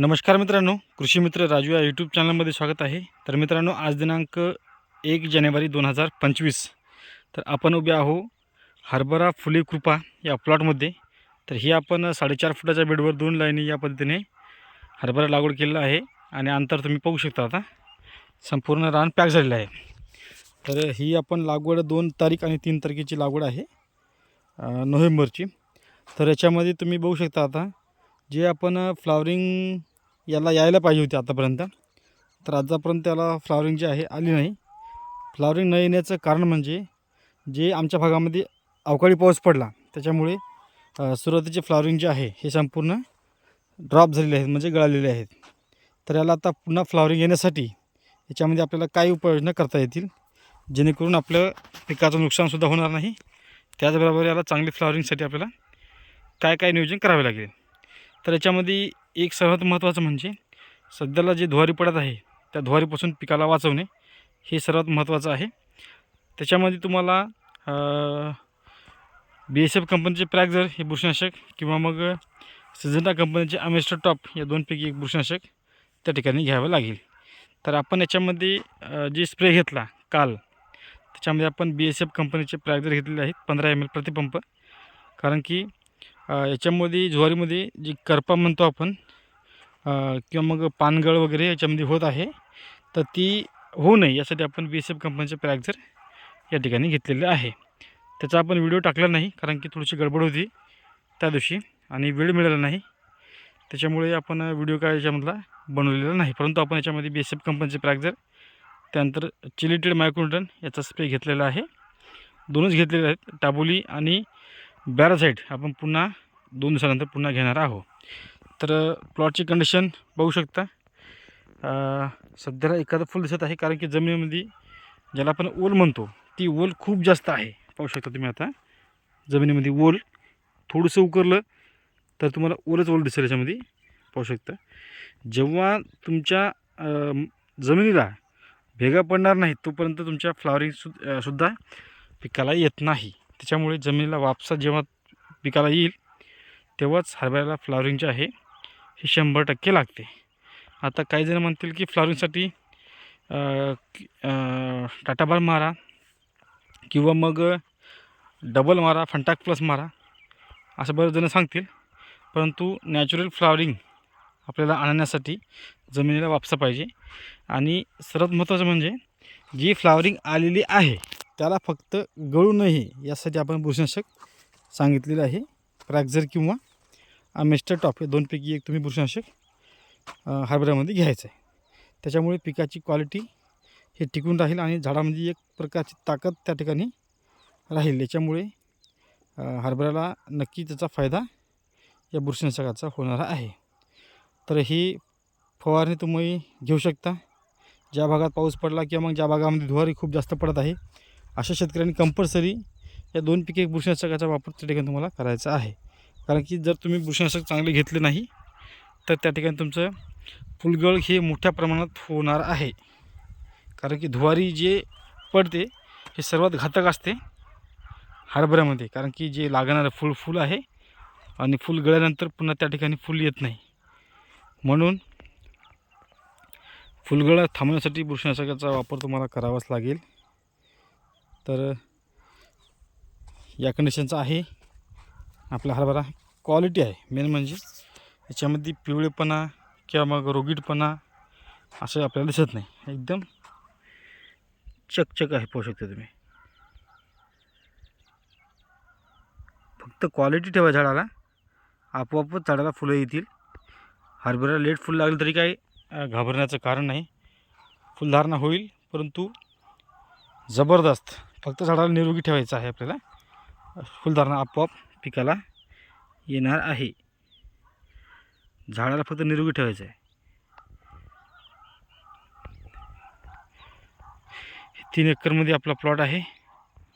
नमस्कार मित्रांनो कृषी मित्र राजू या यूट्यूब चॅनलमध्ये स्वागत आहे. तर मित्रांनो आज दिनांक एक जानेवारी दोन हजार पंचवीस. तर आपण उभे आहो हरभरा फुले कृपा या प्लॉटमध्ये तर ही आपण साडेचार फुटाच्या बेडवर दोन लाईनी या पद्धतीने हरभरा लागवड केलेला आहे आणि अंतर तुम्ही पाहू शकता आता. संपूर्ण रान पॅक झालेलं आहे. तर ही आपण लागवड दोन तारीख आणि तीन तारखेची लागवड आहे नोव्हेंबरची. तर याच्यामध्ये तुम्ही बघू शकता आता जे आपण फ्लावरिंग याला यायला पाहिजे होती आतापर्यंत. तर आतापर्यंत त्याला फ्लावरिंग जी आहे आली नाही. फ्लावरिंग न येण्याचं कारण म्हणजे जे आमच्या भागामध्ये अवकाळी पाऊस पडला त्याच्यामुळे सुरुवातीचे फ्लावरिंग जे आहे हे संपूर्ण ड्रॉप झालेले आहेत म्हणजे गळालेले आहेत. तर याला आता पुन्हा फ्लावरिंग येण्यासाठी याच्यामध्ये आपल्याला काय उपाययोजना करता येतील जेणेकरून आपलं पिकाचं नुकसानसुद्धा होणार नाही. त्याचबरोबर याला चांगली फ्लावरिंगसाठी आपल्याला काय काय नियोजन करावे लागेल. तर याच्यामध्ये एक सर्वात महत्त्वाचं म्हणजे सध्याला जे धुवारी पडत आहे त्या धुवारीपासून पिकाला वाचवणे हे सर्वात महत्त्वाचं आहे. त्याच्यामध्ये तुम्हाला बी एस एफ कंपनीचे प्रॅगझर हे बुरशीनाशक किंवा मग सिजंटा कंपनीचे अमेस्टर टॉप या दोनपैकी एक बुरशीनाशक त्या ठिकाणी घ्यावं लागेल. तर आपण याच्यामध्ये जे स्प्रे घेतला काल त्याच्यामध्ये आपण बी एस एफ कंपनीचे प्रॅगझर घेतलेले आहेत पंधरा एम एल प्रतिपंप. कारण की याच्यामध्ये ज्वारीमध्ये जी करपा म्हणतो आपण किंवा मग पानगळ वगैरे याच्यामध्ये होत आहे तर ती होऊ नये यासाठी आपण बी एस एफ कंपनीचे प्रॅगझर या ठिकाणी घेतलेले आहे. त्याचा आपण व्हिडिओ टाकला नाही कारण की थोडीशी गडबड होती त्या दिवशी आणि वेळ मिळाला नाही. त्याच्यामुळे आपण व्हिडिओ काय याच्यामधला बनवलेला नाही. परंतु आपण याच्यामध्ये बी एस एफ कंपनीचे प्रॅगझर त्यानंतर चिलिटेड मायक्रोटन याचा स्प्रे घेतलेला आहे. दोनच घेतलेले आहेत टाबोली आणि बॅरासाईट आपण पुन्हा दोन दिवसानंतर पुन्हा घेणार आहोत. तर प्लॉटची कंडिशन बघू शकता. सध्याला एखादं फुल दिसत आहे कारण की जमिनीमध्ये ज्याला आपण ओल म्हणतो ती ओल खूप जास्त आहे. पाहू शकता तुम्ही आता जमिनीमध्ये ओल थोडंसं उकरलं तर तुम्हाला ओलच ओल दिसेल याच्यामध्ये. पाहू शकता. जेव्हा तुमच्या जमिनीला भेगा पडणार नाही तोपर्यंत तुमच्या फ्लॉवरिंग सु सुद्धा पिकाला येत नाही. त्याच्यामुळे जमिनीला वापसा जेव्हा पिकाला येईल तेव्हाच हरभऱ्याला फ्लावरिंग जे आहे हे शंभर टक्के लागते. आता काही जण म्हणतील की फ्लावरिंगसाठी टाटाबार मारा किंवा मग डबल मारा फंटाक प्लस मारा असं बरेच जण सांगतील. परंतु नॅचरल फ्लावरिंग आपल्याला आणण्यासाठी जमिनीला वापसा पाहिजे. आणि सर्वात महत्त्वाचं म्हणजे जी फ्लावरिंग आलेली आहे त्याला फक्त गळू नये यासाठी आपण बुरशीनाशक सांगितलेलं आहे. प्रॅक्झर किंवा मिस्टर टॉप हे दोनपैकी एक तुम्ही बुरशीनाशक हरभऱ्यामध्ये घ्यायचं आहे. त्याच्यामुळे पिकाची क्वालिटी हे टिकून राहील आणि झाडामध्ये एक प्रकारची ताकद त्या ठिकाणी राहील. याच्यामुळे हरभऱ्याला नक्की त्याचा फायदा या बुरशीनाशकाचा होणार आहे. तर ही फवारणी तुम्ही घेऊ शकता. ज्या भागात पाऊस पडला किंवा मग ज्या भागामध्ये धुवारी खूप जास्त पडत आहे अशा शेतकऱ्यांनी कंपल्सरी या दोन पिके बुरशीनाशकाचा वापर त्या ठिकाणी तुम्हाला करायचा आहे. कारण की जर तुम्ही बुरशीनाशक चांगले घेतले नाही तर त्या ठिकाणी तुमचं फुलगळ हे मोठ्या प्रमाणात होणार आहे. कारण की धुवारी जे पडते हे सर्वात घातक असते हरभऱ्यामध्ये. कारण की जे लागणारं फुल फुल आहे आणि फुल गळल्यानंतर पुन्हा त्या ठिकाणी फुल येत नाही. म्हणून फुलगळ थांबवण्यासाठी बुरशीनाशकाचा वापर तुम्हाला करावाच लागेल. तर या कंडिशनचा आहे. आपला हरभरा क्वालिटी आहे. मेन म्हणजे याच्यामध्ये पिवळेपणा किंवा मग रोगीटपणा असं आपल्याला दिसत नाही. एकदम चकचक आहे पाहू शकता तुम्ही. फक्त क्वालिटी ठेवा झाडाला. आपोआपच झाडाला फुलं येतील. हरभऱ्याला लेट फुल लागलं तरी काही घाबरण्याचं कारण नाही. फुलधारणा होईल परंतु जबरदस्त. फक्त झाडाला निरोगी ठेवायचं आहे आपल्याला. फुलधारणा आपोआप पिकाला येणार आहे. झाडाला फक्त निरोगी ठेवायचं आहे. हे तीन एकरमध्ये आपला प्लॉट आहे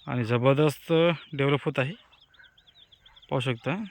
आणि जबरदस्त डेव्हलप होत आहे. पाहू शकता.